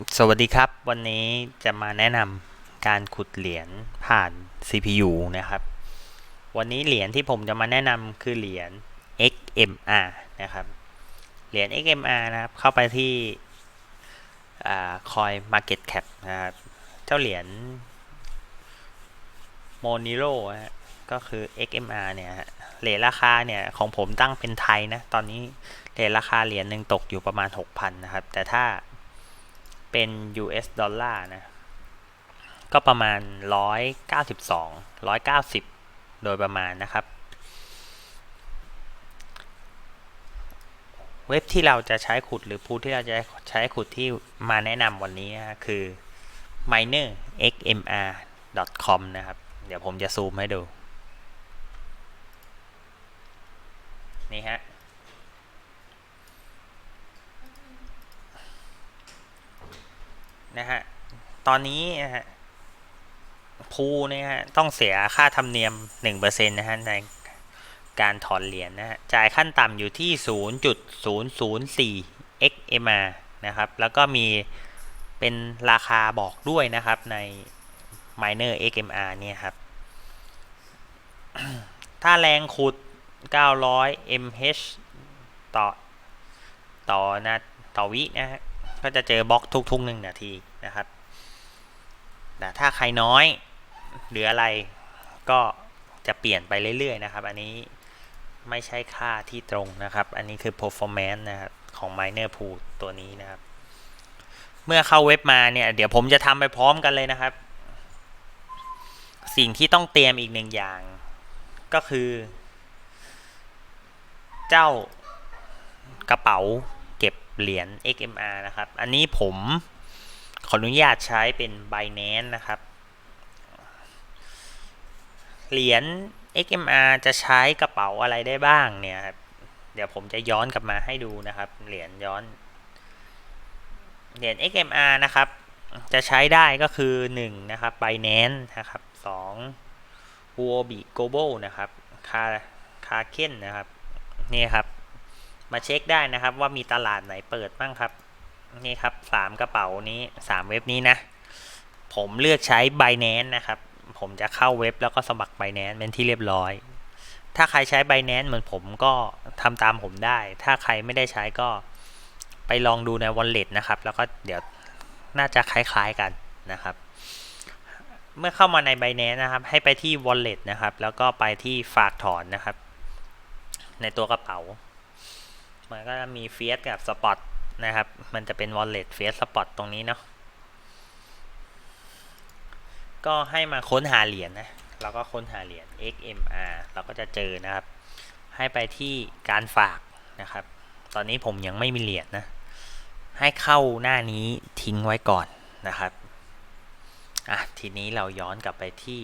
สวัสดีครับ วันนี้จะมาแนะนำการขุดเหรียญผ่าน CPU นะครับ วันนี้เหรียญที่ผมจะมาแนะนำคือเหรียญ XMR นะครับ เหรียญ XMR นะครับ เข้าไปที่คอย Market Cap นะครับ เจ้าเหรียญ Monero ฮะก็คือ XMR เนี่ยเหรียญราคาเนี่ยของผมตั้งเป็นไทยนะ ตอนนี้เหรียญราคาเหรียญหนึ่งตกอยู่ประมาณ 6,000 นะครับ แต่ถ้า เป็น US ดอลลาร์นะ ก็ประมาณ 192 190 โดยประมาณนะครับ เว็บที่เราจะใช้ขุดหรือพูที่เราจะใช้ขุดที่มาแนะนำวันนี้นะคือ minerxmr.com นะครับ เดี๋ยวผมจะซูมให้ดู นี่ฮะ นะฮะ ตอนนี้นะฮะพูเนี่ยฮะต้องเสียค่าธรรมเนียม 1%นะฮะในการถอนเหรียญนะฮะ จ่ายขั้นต่ำอยู่ที่ 0.004 XMR นะครับ แล้วก็มีเป็นราคาบอกด้วยนะครับใน Miner XMR เนี่ยครับ ถ้าแรงขุด 900 mH ต่อ ต่อนะต่อวินะฮะ ก็จะเจอบล็อกทุกๆหนึ่งนาทีนะครับแต่ถ้าใครน้อยหรืออะไรก็จะเปลี่ยนไปเรื่อยๆนะครับ อันนี้ไม่ใช่ค่าที่ตรงนะครับ อันนี้คือ performance นะครับของ miner pool ตัวนี้นะครับ เมื่อเข้าเว็บมาเนี่ย เดี๋ยวผมจะทำไปพร้อมกันเลยนะครับ สิ่งที่ต้องเตรียมอีกหนึ่งอย่าง ก็คือ เจ้ากระเป๋า เหรียญ XMR นะครับ อันนี้ผมขออนุญาตใช้เป็น Binance นะครับ เหรียญ XMR จะใช้กระเป๋าอะไรได้บ้างเนี่ยครับ เดี๋ยวผมจะย้อนกลับมาให้ดูนะครับ เหรียญย้อน เหรียญ XMR นะครับ จะใช้ได้ก็คือ1นะครับ Binance นะครับ2 Huobi Global นะครับ คาคาเคนนะครับ นี่ครับ มาเช็คได้นะครับ ว่ามีตลาดไหนเปิดบ้างครับ นี่ครับสามกระเป๋านี้สามเว็บนี้นะ ผมเลือกใช้ Binance นะครับ ผมจะเข้าเว็บแล้วก็สมัคร Binance เป็นที่เรียบร้อย ถ้าใครใช้ Binance เหมือนผมก็ทำตามผมได้ ถ้าใครไม่ได้ใช้ก็ไปลองดูใน Wallet นะครับ แล้วก็เดี๋ยวน่าจะคล้ายๆกันนะครับ เมื่อเข้ามาใน Binance นะครับ ให้ไปที่ Wallet นะครับ แล้วก็ไปที่ฝากถอนนะครับ ในตัวกระเป๋า มันก็จะมีเฟียสกับสปอตนะครับ มันจะเป็น wallet เฟียสสปอตตรงนี้เนาะก็ให้มาค้นหาเหรียญนะเราก็ค้นหาเหรียญ XMR เราก็จะเจอนะครับ ให้ไปที่การฝากนะครับ ตอนนี้ผมยังไม่มีเหรียญนะให้เข้าหน้านี้ทิ้งไว้ก่อนนะครับ อะ ทีนี้เราย้อนกลับไปที่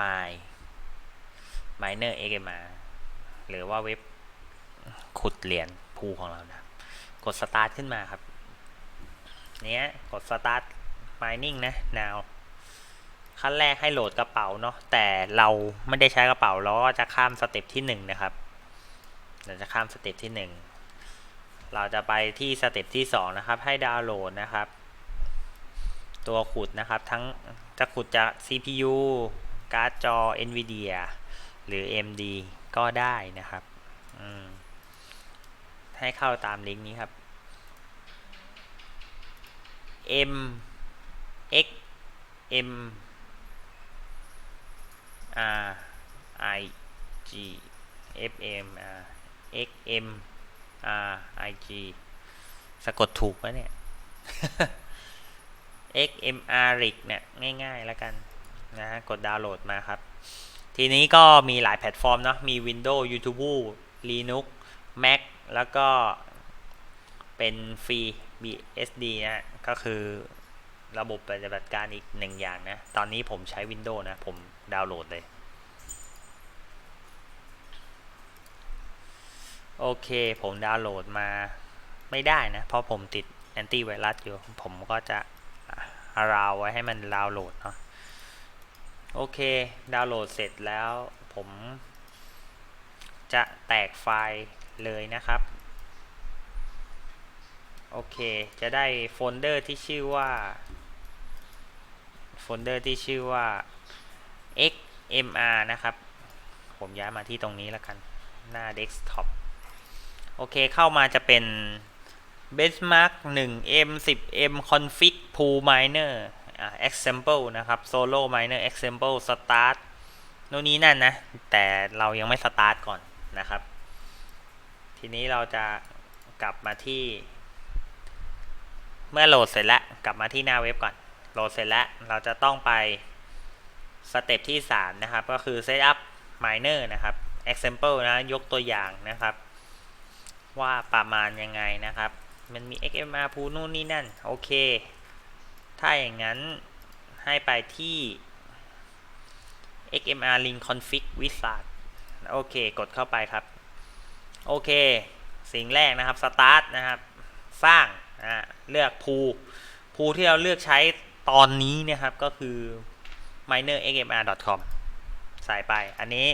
my miner XMR หรือว่าเว็บขุดเหรียญพูของเรานะกด start ขึ้นมาครับ เนี้ยกด start mining นะ now ขั้นแรกให้โหลดกระเป๋าเนาะแต่เราไม่ได้ใช้กระเป๋าเราก็จะข้ามสเต็ปที่หนึ่งนะครับเราจะข้ามสเต็ปที่หนึ่งเราจะไปที่สเต็ปที่สองนะครับ ให้ดาวน์โหลดนะครับ ตัวขุดนะครับทั้งจะขุดจาก CPU การ์ดจอ NVIDIA หรือ MD ก็ได้นะครับให้เข้าตามลิงก์นี้ครับ M X M R I G F M R X M R I G สะกดถูกไหมเนี่ย X M R RIG เนี่ย ง่ายๆแล้วกันนะฮะกดดาวน์โหลดมาครับ ทีนี้ก็มีหลายแพลตฟอร์มเนาะมี Windows YouTube Linux Mac แล้วก็เป็นฟรี BSD นะก็คือระบบปฏิบัติการอีกหนึ่งอย่างนะ ตอนนี้ผมใช้ Windows นะ ผมดาวน์โหลดเลย โอเคผมดาวน์โหลดมาไม่ได้นะ เพราะผมติดแอนตี้ไวรัสอยู่ ผมก็จะราวไว้ให้มันดาวน์โหลดเนาะ โอเค ดาวน์โหลดเสร็จแล้วผมจะแตกไฟล์เลยนะครับ โอเค จะได้โฟลเดอร์ที่ชื่อว่า โฟลเดอร์ที่ชื่อว่า xmr นะครับ ผมย้ายมาที่ตรงนี้แล้วกัน หน้า desktop โอเค เข้ามาจะเป็น benchmark 1m 10m config pool miner example นะครับ solo miner example start โน่นนี้นั่นนะ แต่เรายังไม่ start ก่อนนะครับ ทีนี้เราจะกลับมาที่ เมื่อโหลดเสร็จแล้ว กลับมาที่หน้าเว็บก่อน โหลดเสร็จแล้ว เราจะต้องไปสเต็ปที่ 3 นะครับ ก็คือ setup miner นะครับ example นะ ยกตัวอย่างนะครับ ว่าประมาณยังไงนะครับ มันมี XMR พูนู่นนี่นั่น โอเค ถ้าอย่างนั้นให้ไปที่ XMR link config wizard โอเค กดเข้าไปครับ โอเค สิ่งแรกนะครับ start นะครับ สร้างอ่าเลือกพูพูที่เราเลือกใช้ตอนนี้นะครับ ก็คือ minerxmr.com ใส่ไป อันนี้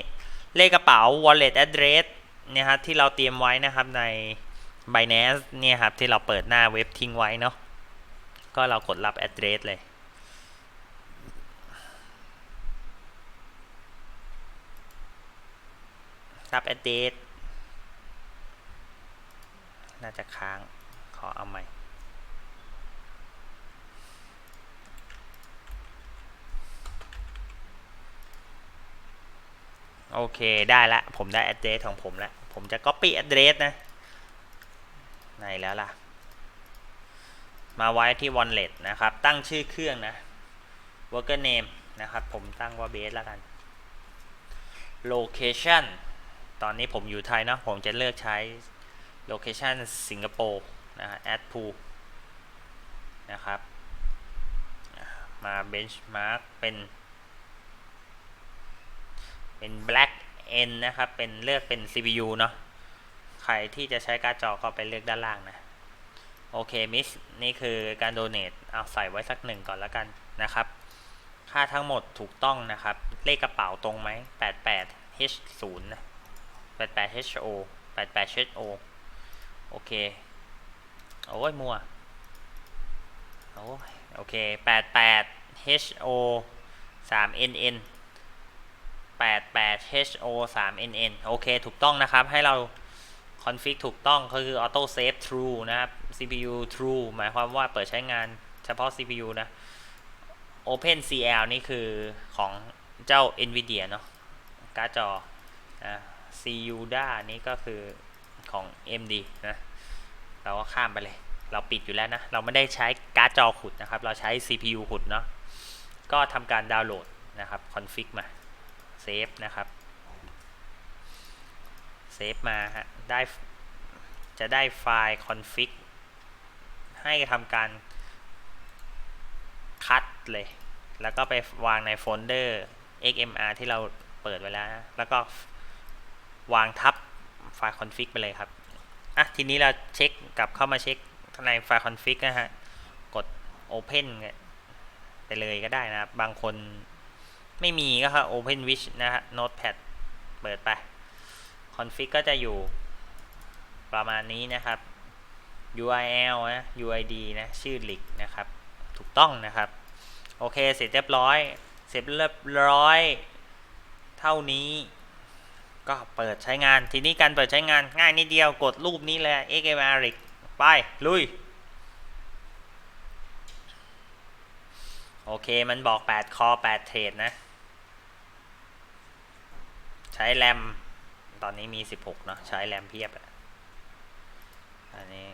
เลขกระเป๋า wallet address เนี่ยครับที่เราเตรียมไว้นะครับใน Binance เนี่ยครับที่เราเปิดหน้าเว็บทิ้งไว้เนาะ ก็เรากดรับ address เลย รับ address น่าจะค้าง ขอเอาใหม่ โอเค ได้ละ ผมได้ address ของผมแล้ว ผมจะ copy address นะ ไหนแล้วล่ะ มาไว้ที่ wallet นะครับ ตั้งชื่อเครื่องนะ worker name นะครับ ผมตั้งว่า base แล้วกัน location ตอนนี้ผมอยู่ไทยเนาะผมจะเลือกใช้ location สิงคโปร์นะฮะ add pool นะครับ มา benchmark เป็น เป็น black n นะครับ เป็นเลือกเป็น CPU เนาะใครที่จะใช้การ์ดจอก็ไปเลือกด้านล่างนะ โอเคมิสนี่คือการโดเน a เอาใส่ไว้สักหนึ่งก่อนแล้วกันนะครับ ค่าทั้งหมดถูกต้องนะครับ เลขกระเป๋าตรงไหม88 H0 นะ88 HO 88 HO โอเค โอ้ยมัวโอ้ยโอเค88 HO 3 NN 88 HO 3 NN โอเค ถูกต้องนะครับให้เรา คอนฟิกถูกต้องก็คือ auto save true นะครับ CPU true หมายความว่าเปิดใช้งานเฉพาะ CPU นะ Open CL นี่คือของเจ้า NVIDIA เนาะการ์ดจอนะ CUDA นี่ก็คือของ AMD นะ เราก็ข้ามไปเลย เราปิดอยู่แล้วนะ เราไม่ได้ใช้การ์ดจอขุดนะครับ เราใช้ CPU ขุดเนาะก็ทำการดาวน์โหลดนะครับคอนฟิกมาเซฟนะครับ เซฟมาฮะได้จะได้ไฟล์ config ให้ทำการคัดเลย แล้วก็ไปวางในโฟลเดอร์ xmr ที่เราเปิดไว้แล้ว แล้วก็วางทับไฟล์ config ไปเลยครับ อะ ทีนี้เราเช็คกลับเข้ามาเช็คในไฟล์ config นะฮะ กด open ไปเลยก็ได้นะครับ บางคนไม่มีก็คือ open wish นะฮะ notepad เปิดไป config ก็จะอยู่ประมาณนี้นะครับ URL นะ UID นะชื่อ lick นะครับ ถูกต้องนะครับ โอเค เสร็จเรียบร้อย เสร็จเรียบร้อย เท่านี้ ก็เปิดใช้งาน ทีนี้การเปิดใช้งานง่ายนิดเดียว กดรูปนี้เลย XMR lick ไป ลุย โอเค มันบอก 8 คอ 8 เทรดนะ ใช้แรม ตอนนี้มี 16 เนาะใช้แรมเพียบอันนี้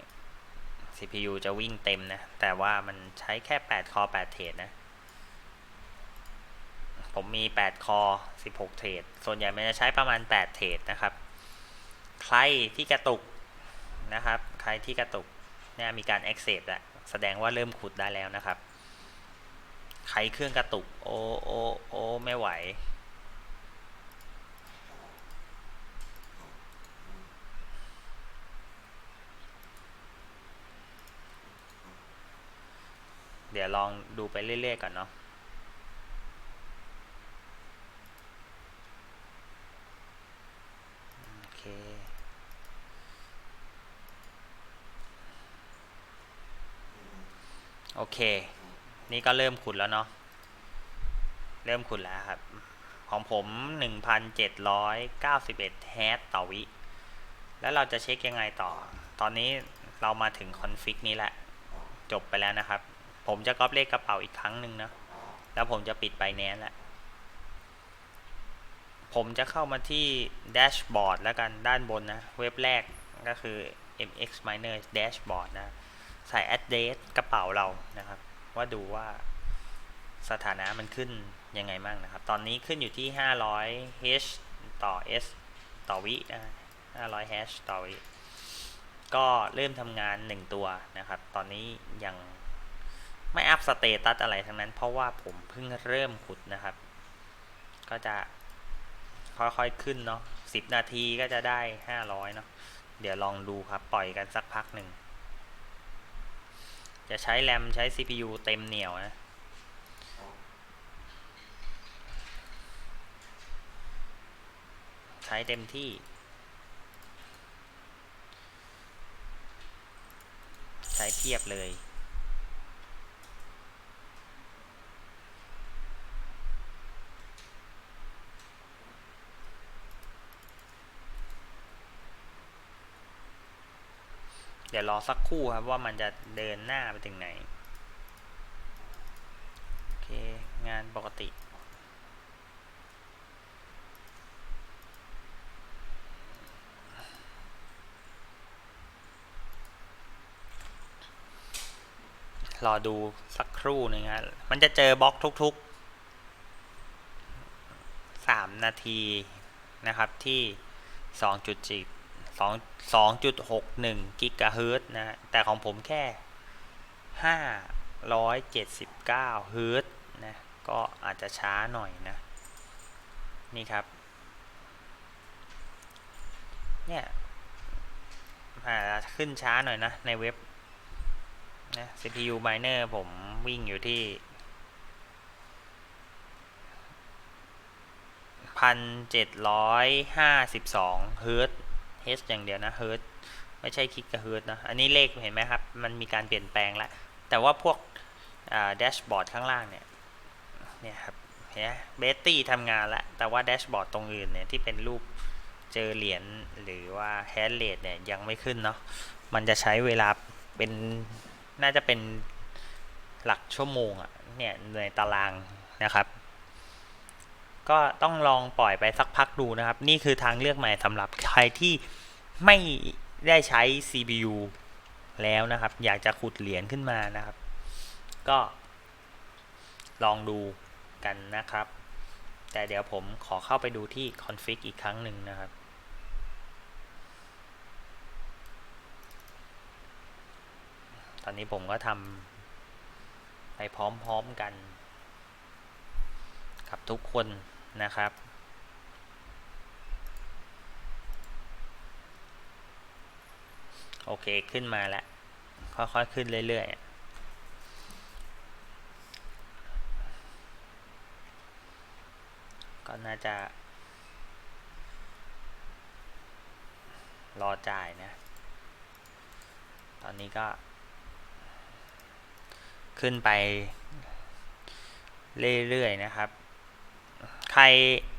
CPU จะวิ่งเต็มนะ แต่ว่ามันใช้แค่ 8 คอ 8 เทรดนะ ผมมี 8 คอ 16 เทรด ส่วนใหญ่มันจะใช้ประมาณ 8 เทรดนะครับ ใครที่กระตุกนะครับ ใครที่กระตุกเนี่ยมีการ accept แล้วแสดงว่าเริ่มขุดได้แล้วนะครับ ใครเครื่องกระตุก โอ้โอ้โอ้ไม่ไหว เดี๋ยวลองดูไปเรื่อยๆก่อนเนาะโอเคโอเค นี่ก็เริ่มขุดแล้วเนาะเริ่มขุดแล้วครับ ของผม 1,791 แฮชต่อวิ แล้วเราจะเช็คยังไงต่อ ตอนนี้เรามาถึงคอนฟิกนี้แหละ จบไปแล้วนะครับ ผมจะก๊อปเลขกระเป๋าอีกครั้งหนึ่งนะ แล้วผมจะปิดไปแนนแหละ ผมจะเข้ามาที่แดชบอร์ดแล้วกันด้านบนนะ เว็บแรกก็คือ mx miner dashboard นะ ใส่ address กระเป๋าเรานะครับ ว่าดูว่าสถานะมันขึ้นยังไงบ้างนะครับ ตอนนี้ขึ้นอยู่ที่ 500 h ต่อ s ต่อวินะ500 h ต่อวิก็เริ่มทำงาน 1 ตัวนะครับ ตอนนี้ยัง ไม่อัพสเตตัสอะไรทั้งนั้น เพราะว่าผมเพิ่งเริ่มขุดนะครับ ก็จะค่อยๆขึ้นเนาะ10นาทีก็จะได้500เนาะเดี๋ยวลองดูครับ ปล่อยกันสักพักหนึ่ง จะใช้แรมใช้ CPU เต็มเหนียวนะใช้เต็มที่ ใช้เทียบเลย เดี๋ยว รอสักครู่ครับว่ามันจะเดินหน้าไปถึงไหน โอเค งานปกติ รอดูสักครู่หนึ่งฮะมันจะเจอบล็อกทุกๆ 3 นาทีนะครับที่ 2จุดจิสองจุดหกหนึ่งกิกะเฮิรตซ์นะแต่ของผมแค่ห้าร้อยเจ็ดสิบเก้าเฮิรตซ์นะก็อาจจะช้าหน่อยนะ นี่ครับ เนี่ยขึ้นช้าหน่อยนะ ในเว็บนะ CPU miner ผมวิ่งอยู่ที่พันเจ็ดร้อยห้าสิบสองเฮิรตซ์ h อย่างเดียวนะเฮิร์ตไม่ใช่คิกกับเฮิร์ตนะ อันนี้เลขเห็นไหมครับ มันมีการเปลี่ยนแปลงแล้วแต่ว่าพวกแดชบอร์ดข้างล่างเนี่ยเนี่ยครับเห็นไหมเบตตี้ทำงานแล้วแต่ว่าแดชบอร์ดตรงอื่นเนี่ยที่เป็นรูปเจอเหรียญหรือว่าแฮชเรทเนี่ยยังไม่ขึ้นเนาะมันจะใช้เวลาเป็นน่าจะเป็นหลักชั่วโมงอะเนี่ยในตารางนะครับ ก็ต้องลองปล่อยไปสักพักดูนะครับ นี่คือทางเลือกใหม่สำหรับใครที่ไม่ได้ใช้ CPU แล้วนะครับ อยากจะขุดเหรียญขึ้นมานะครับ ก็ ลองดูกันนะครับ แต่เดี๋ยวผมขอเข้าไปดูที่ config อีกครั้งหนึ่งนะครับตอนนี้ผมก็ทำไปพร้อมๆกัน กับทุกคน นะครับ โอเคขึ้นมาแล้ว ค่อยๆ ขึ้นเรื่อยๆก็น่าจะ รอจ่ายนะ ตอนนี้ก็ ขึ้นไปเรื่อยๆนะครับ ใคร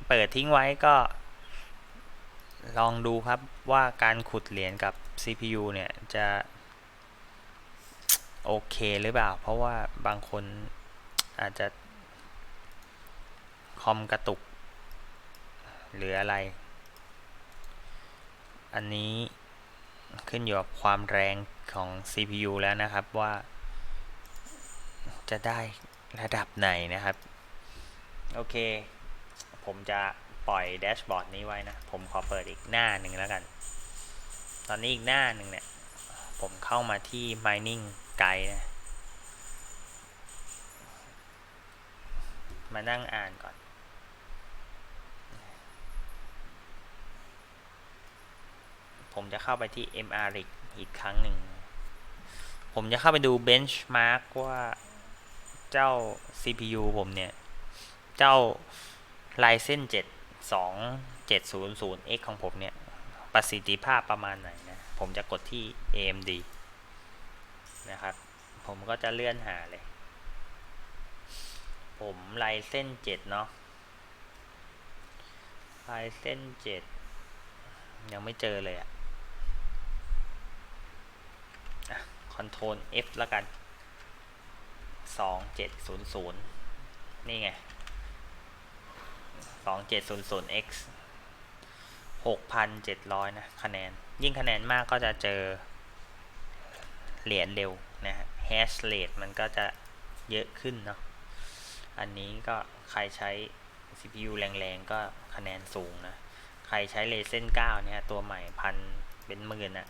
เปิดทิ้งไว้ก็ ลองดูครับว่าการขุดเหรียญกับ CPU เนี่ยจะ โอเคหรือเปล่า เพราะว่าบางคนอาจจะ คอมกระตุก หรืออะไร อันนี้ขึ้นอยู่กับความแรงของ CPU แล้วนะครับว่าจะได้ระดับไหนนะครับ โอเค ผมจะปล่อยแดชบอร์ดนี้ไว้นะ ผมขอเปิดอีกหน้าหนึ่งแล้วกัน ตอนนี้อีกหน้าหนึ่งเนี่ย ผมเข้ามาที่ mining guide นะ มานั่งอ่านก่อน ผมจะเข้าไปที่ MRIC อีกครั้งหนึ่ง ผมจะเข้าไปดู benchmark ว่าเจ้า CPU ผมเนี่ย เจ้า Ryzen 7 2700X ของผมเนี่ย ประสิทธิภาพประมาณไหนนะ ผมจะกดที่ AMD นะครับ ผมก็จะเลื่อนหาเลย ผมไลเส้นเจ็ดเนาะไลเส้นเจ็ดยังไม่เจอเลยอะคอนโทรล F แล้วกันสองเจ็ดศูนย์ศูนย์นี่ไง สองเจ็ดศูนย์ศูนย์ x หกพันเจ็ดร้อยนะคะแนน ยิ่งคะแนนมากก็จะเจอ เหรียญเร็วนะฮะ hash rate มันก็จะเยอะขึ้นเนาะ อันนี้ก็ใครใช้ CPU แรงๆ ก็คะแนนสูงนะ ใครใช้เลเซน9เนี่ย ตัวใหม่พันเป็นหมื่นอะ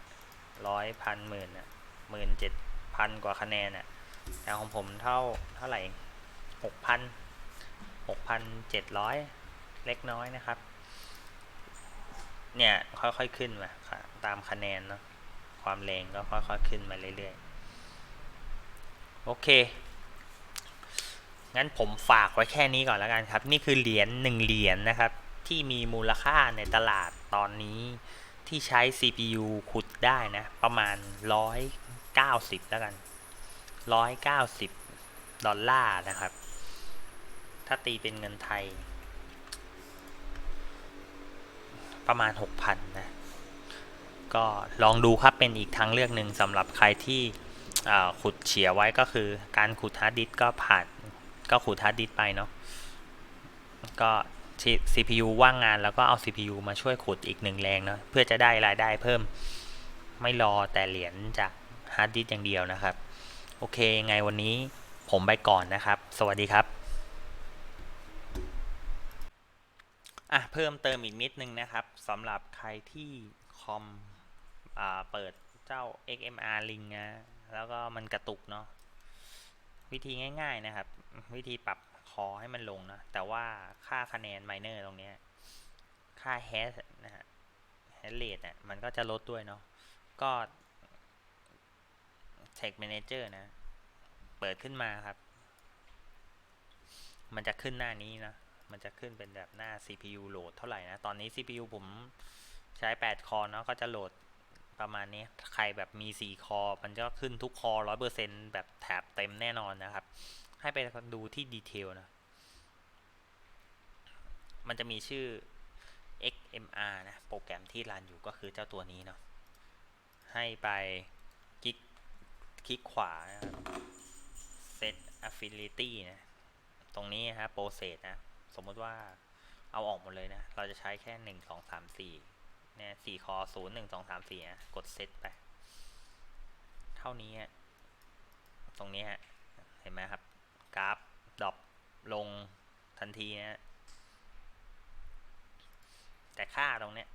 ร้อยพันหมื่นอะหมื่นเจ็ดพันกว่าคะแนนอะแต่ของผมเท่าเท่าไหร่หกพันหกพันเจ็ดร้อย เล็กน้อยนะครับ เนี่ยค่อยๆขึ้นมาตามคะแนนเนาะความแรงก็ค่อยๆขึ้นมาเรื่อยๆ โอเค งั้นผมฝากไว้แค่นี้ก่อนแล้วกันครับ นี่คือเหรียญหนึ่งเหรียญนะครับ ที่มีมูลค่าในตลาดตอนนี้ที่ใช้ CPU ขุดได้นะ ประมาณ 190 แล้วกัน 190 ดอลลาร์นะครับ ถ้าตีเป็นเงินไทย ประมาณ 6,000นะก็ลองดูครับเป็นอีกทางเลือกหนึ่งสำหรับใครที่ขุดเฉียไว้ก็คือ การขุดฮาร์ดดิสก็ผ่านก็ขุดฮาร์ดดิสไปเนาะก็ CPU ว่างงานแล้วก็เอา CPU มาช่วยขุดอีกหนึ่งแรงเนาะเพื่อจะได้รายได้เพิ่มไม่รอแต่เหรียญจากฮาร์ดดิสอย่างเดียวนะครับ โอเคไงวันนี้ผมไปก่อนนะครับ สวัสดีครับ อะเพิ่มเติมอีกนิดนึงนะครับสำหรับใครที่คอมเปิดเจ้า XMR Link นะแล้วก็มันกระตุกเนาะวิธีง่าย ๆนะครับ วิธีปรับคอให้มันลงนะแต่ว่าค่าคะแนนไมเนอร์ตรงนี้ค่าแฮชนะฮะแฮชเรทเนี่ยมันก็จะลดด้วยเนาะก็ Tech Manager นะ เปิดขึ้นมาครับ มันจะขึ้นหน้านี้นะ มันจะขึ้นเป็นแบบหน้า CPU โหลดเท่าไหร่นะ ตอนนี้ CPU ผมใช้ 8 คอเนาะก็จะโหลดประมาณนี้ ใครแบบมี 4 คอ มันก็ขึ้นทุกคอ 100%แบบแถบเต็มแน่นอนนะครับ ให้ไปดูที่ดีเทลนะ มันจะมีชื่อ XMR นะ โปรแกรมที่รันอยู่ก็คือเจ้าตัวนี้เนาะ ให้ไปคลิกคลิกขวา Set Affinity นะ ตรงนี้ฮะ Process นะ สมมติว่าเอาออกหมดเลยนะ เราจะใช้แค่1 2 3 4เนี่ยสี่คอศูนย์หนึ่งสองสามสี่นะกดเซตไป เท่านี้ตรงนี้ฮะเห็นไหมครับ กราฟดรอปลงทันทีนะแต่ค่าตรงเนี้ย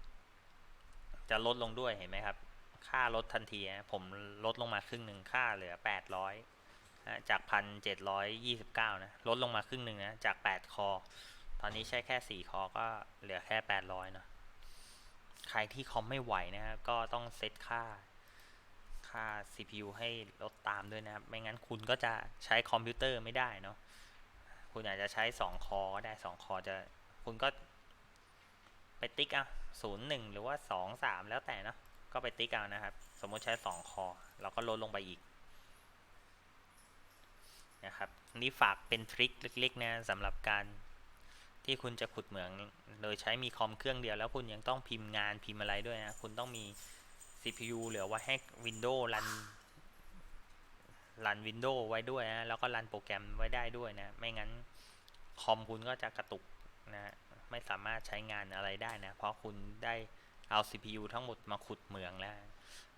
จะลดลงด้วยเห็นไหมครับ ค่าลดทันทีนะผมลดลงมาครึ่งหนึ่งค่าเหลือแปดร้อย จากพันเจ็ดร้อยยี่สิบเก้านะ ลดลงมาครึ่งหนึ่งนะ จากแปดคอ ตอนนี้ใช้แค่สี่คอก็เหลือแค่แปดร้อยเนาะ ใครที่คอมไม่ไหวนะฮะก็ต้องเซตค่าค่า CPU ให้ลดตามด้วยนะครับ ไม่งั้นคุณก็จะใช้คอมพิวเตอร์ไม่ได้เนาะ คุณอาจจะใช้ 2 คอก็ได้ 2 คอจะ คุณก็ไปติ๊กเอาศูนย์หนึ่งหรือว่า 2 3 แล้วแต่เนาะก็ไปติ๊กเอานะครับ สมมติใช้ 2 คอ เราก็ลดลงไปอีก นะครับนี่ฝากเป็นทริคเล็กๆนะสำหรับการที่คุณจะขุดเหมือง โดยใช้มีคอมเครื่องเดียวแล้วคุณยังต้องพิมพ์งานพิมพ์อะไรด้วยนะ คุณต้องมี CPU เหลือไว้ให้ Windows รันรัน Windows ไว้ด้วยนะแล้วก็รันโปรแกรมไว้ได้ด้วยนะ ไม่งั้นคอมคุณก็จะกระตุกนะไม่สามารถใช้งานอะไรได้นะ เพราะคุณได้เอา CPU ทั้งหมดมาขุดเหมืองแล้ว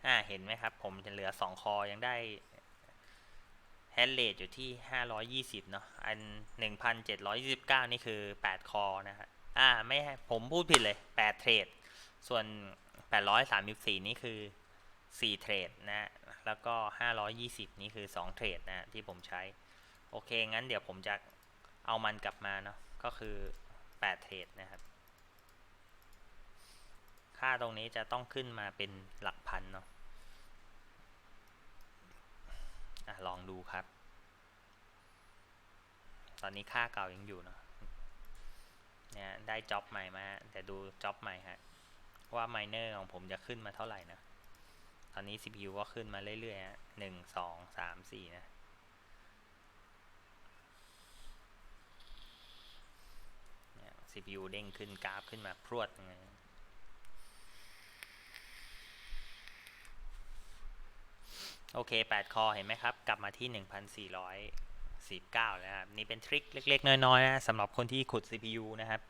อ่า เห็นไหมครับ ผมจะเหลือ 2 คอยังได้ แฮนเลทอยู่ที่ 520 เนาะ อัน 1729 นี่คือ 8 คอนะฮะ อ่า ไม่ ผมพูดผิดเลย 8 เทรด ส่วน 834 นี่คือ 4 เทรดนะ แล้วก็ 520 นี่คือ 2 เทรดนะที่ผมใช้ โอเค งั้นเดี๋ยวผมจะเอามันกลับมาเนาะ ก็คือ 8 เทรดนะครับ ค่าตรงนี้จะต้องขึ้นมาเป็นหลักพันเนาะ อลองดูครับ ตอนนี้ค่าเก่ายังอยู่เนาะเนี่ยได้จ็อบใหม่มา แต่ดูจ็อบใหม่ฮะว่าไมเนอร์ของผมจะขึ้นมาเท่าไหร่นะ ตอนนี้ CPU ก็ขึ้นมาเรื่อยๆฮะหนึ่งสองสามสี่นะเนี่ย CPU เด้งขึ้นกราฟขึ้นมาพรวดยังไโอเค 8 คอเห็นไหมครับ กลับมาที่ 1,449แล้วครับ นี่เป็นทริคเล็ก ๆ น้อย ๆ นะสำหรับคนที่ขุด CPU นะครับ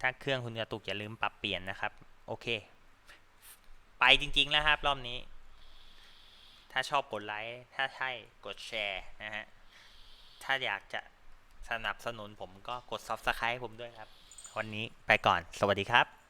ถ้าเครื่องคุณกระตุกอย่าลืมปรับเปลี่ยนนะครับ โอเค ไปจริง ๆ แล้วครับ รอบนี้ ถ้าชอบกดไลค์ ถ้าใช่กดแชร์นะฮะ ถ้าอยากจะสนับสนุนผมก็กด Subscribe ผมด้วยครับ วันนี้ไปก่อน สวัสดีครับ